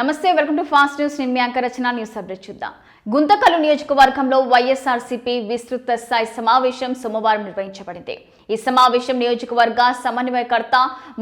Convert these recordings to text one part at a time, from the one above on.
నమస్తే welcome to fast news. నేను మీ రచన. News update చూద్దాం. గుంతకలు నియోజకవర్గంలో వైఎస్ఆర్సీపీ విస్తృత స్థాయి సమావేశం సోమవారం నిర్వహించబడింది. ఈ సమావేశం నియోజకవర్గ సమన్వయకర్త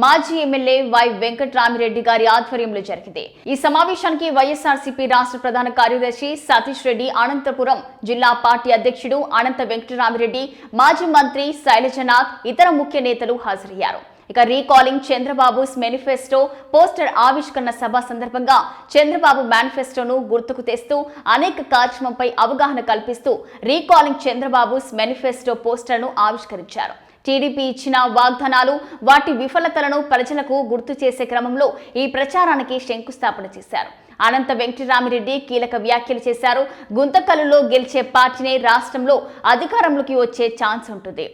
మాజీ ఎమ్మెల్యే వై వెంకటరామిరెడ్డి గారి ఆధ్వర్యంలో జరిగింది. ఈ సమావేశానికి వైఎస్ఆర్సీపీ రాష్ట్ర ప్రధాన కార్యదర్శి సతీష్ రెడ్డి అనంతపురం జిల్లా పార్టీ అధ్యక్షుడు అనంత వెంకటరామిరెడ్డి మాజీ మంత్రి శైలజనాథ్ ఇతర ముఖ్య నేతలు హాజరయ్యారు. ఇక రీకాలింగ్ చంద్రబాబుస్ మేనిఫెస్టో పోస్టర్ ఆవిష్కరణ సభ సందర్భంగా చంద్రబాబు మేనిఫెస్టోను గుర్తుకు తెస్తూ అనేక కార్యక్రమంపై అవగాహన కల్పిస్తూ రీకాలింగ్ చంద్రబాబుస్ మేనిఫెస్టో పోస్టర్ను ఆవిష్కరించారు. టీడీపీ ఇచ్చిన వాగ్దానాలు వాటి విఫలతలను ప్రజలకు గుర్తు చేసే క్రమంలో ఈ ప్రచారానికి శంకుస్థాపన చేశారు. అనంత వెంకటరామిరెడ్డి కీలక వ్యాఖ్యలు చేశారు. గుంతకల్లులో గెలిచే పార్టీనే రాష్ట్రంలో అధికారంలోకి వచ్చే ఛాన్స్ ఉంటుంది.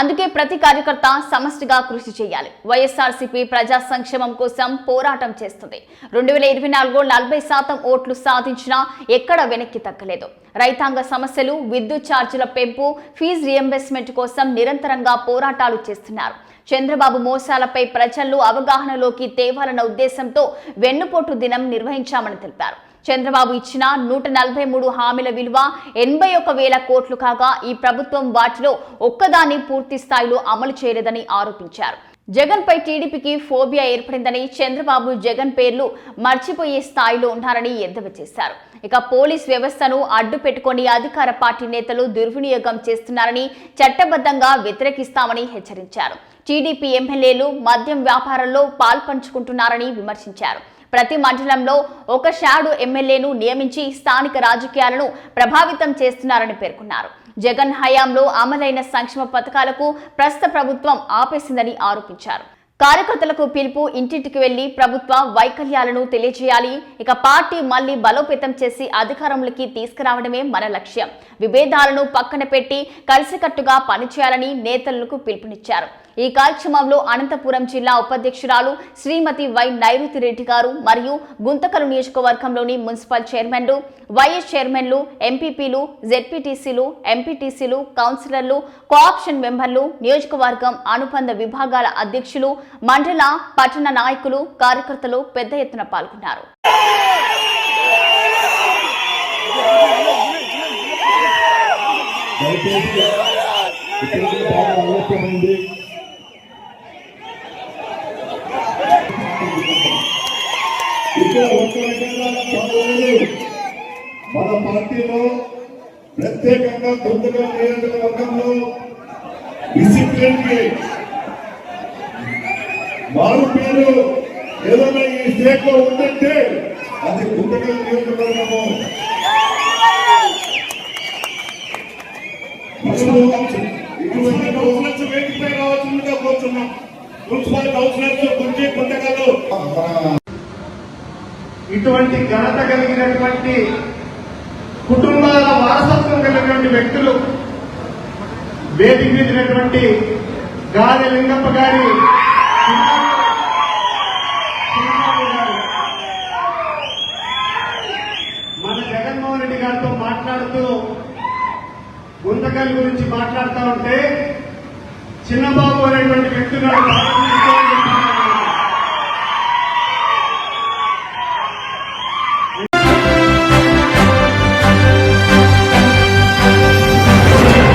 అందుకే ప్రతి కార్యకర్త సమష్టిగా కృషి చేయాలి. వైఎస్ఆర్సీపీ ప్రజా సంక్షేమం కోసం పోరాటం చేస్తుంది. రెండు వేల ఇరవై నాలుగు నలభై శాతం ఓట్లు సాధించినా ఎక్కడ వెనక్కి తగ్గలేదు. రైతాంగ సమస్యలు విద్యుత్ ఛార్జీల పెంపు ఫీజు రియంబర్స్మెంట్ కోసం నిరంతరంగా పోరాటాలు చేస్తున్నారు. చంద్రబాబు మోసాలపై ప్రజల్లో అవగాహనలోకి తేవాలన్న ఉద్దేశంతో వెన్నుపోటు దినం నిర్వహించామని తెలిపారు. చంద్రబాబు ఇచ్చిన నూట నలభై మూడు హామీల విలువ ఎనభై ఒక వేల కోట్లు కాగా ఈ ప్రభుత్వం వాటిలో ఒక్కదాన్ని పూర్తి స్థాయిలో అమలు చేయలేదని ఆరోపించారు. జగన్ పై టీడీపీకి ఫోబియా ఏర్పడిందని చంద్రబాబు జగన్ పేర్లు మర్చిపోయే స్థాయిలో ఉన్నారని ఎద్దవచేశారు ఇక పోలీస్ వ్యవస్థను అడ్డు పెట్టుకుని అధికార పార్టీ నేతలు దుర్వినియోగం చేస్తున్నారని చట్టబద్ధంగా వ్యతిరేకిస్తామని హెచ్చరించారు. టీడీపీ ఎమ్మెల్యేలు మద్యం వ్యాపారంలో పాల్పంచుకుంటున్నారని విమర్శించారు. ప్రతి మండలంలో ఒక షాడు ఎమ్మెల్యేను నియమించి స్థానిక రాజకీయాలను ప్రభావితం చేస్తున్నారని పేర్కొన్నారు. జగన్ హయాంలో అమలైన సంక్షేమ పథకాలకు ప్రస్తుత ప్రభుత్వం ఆపేసిందని ఆరోపించారు. కార్యకర్తలకు పిలుపు ఇంటింటికి వెళ్ళి ప్రభుత్వ వైకల్యాలను తెలియజేయాలి. ఇక పార్టీ మళ్ళీ బలోపేతం చేసి అధికారంలోకి తీసుకురావడమే మన లక్ష్యం. విభేదాలను పక్కన పెట్టి కలిసికట్టుగా పనిచేయాలని నేతలకు పిలుపునిచ్చారు. ఈ కార్యక్రమంలో అనంతపురం జిల్లా ఉపాధ్యక్షురాలు శ్రీమతి వై నైరుతి రెడ్డి గారు మరియు గుంతకలు నియోజకవర్గంలోని మున్సిపల్ చైర్మన్లు వైఎస్ చైర్మన్లు ఎంపీపీలు జెడ్పీటీసీలు ఎంపీటీసీలు కౌన్సిలర్లు కోఆప్షన్ మెంబర్లు నియోజకవర్గం అనుబంధ విభాగాల అధ్యక్షులు మండల పట్టణ నాయకులు కార్యకర్తలు పెద్ద ఎత్తున పాల్గొన్నారు. దయచేసి మన పార్టీలో ప్రత్యేకంగా తొందరగా నియోజకవర్గంలో డిసిప్లిన్కి మారు పేరు ఏదైనా ఈ స్టేట్లో ఉందంటే అది గుంటకల్ నియోజకవర్గము. ఇటువంటి వేదికపై రావాల్సిందిగా కోరుతున్నాం మున్సిపల్ కౌన్సిలర్స్ గుంజి గుంటకల్లు ఇటువంటి ఘనత కలిగినటువంటి కుటుంబాల వారసత్వం కలిగినటువంటి వ్యక్తులు వేదిక మీదినటువంటి గాలి లింగప్ప గారి గారు. మన జగన్మోహన్ రెడ్డి గారితో మాట్లాడుతూ గుంతకల్ గురించి మాట్లాడుతూ ఉంటే చిన్నబాబు అనేటువంటి వ్యక్తులు